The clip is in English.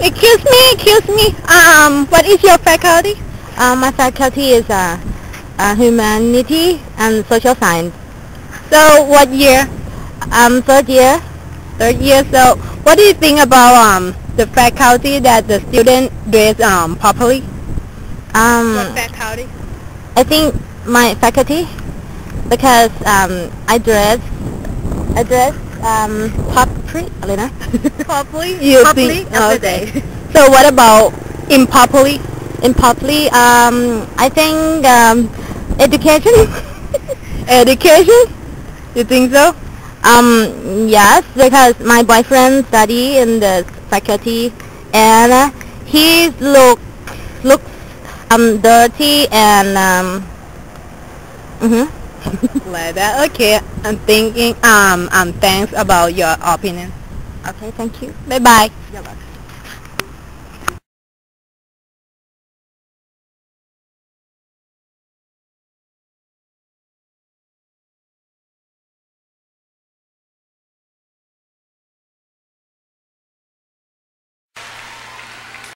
Excuse me, excuse me. Um, what is your faculty? Uh, my faculty is uh, uh, humanity and social science. So, what year? Um, third year. Third year. So, what do you think about um the faculty that the student dress um properly? Um, what faculty? I think my faculty because um, I dress I dress um, properly,อะไรนะ Properly? You Properly think? every okay. day. So, what about improperly? Improperly, um, I think um, education. Education? You think so? Um, yes, because my boyfriend study in the faculty, and uh, he look looks um dirty and um. mhm. like that. Okay. I'm thinking. Um. Um. Thanks about your opinion. Okay, thank you. Bye bye. You're welcome.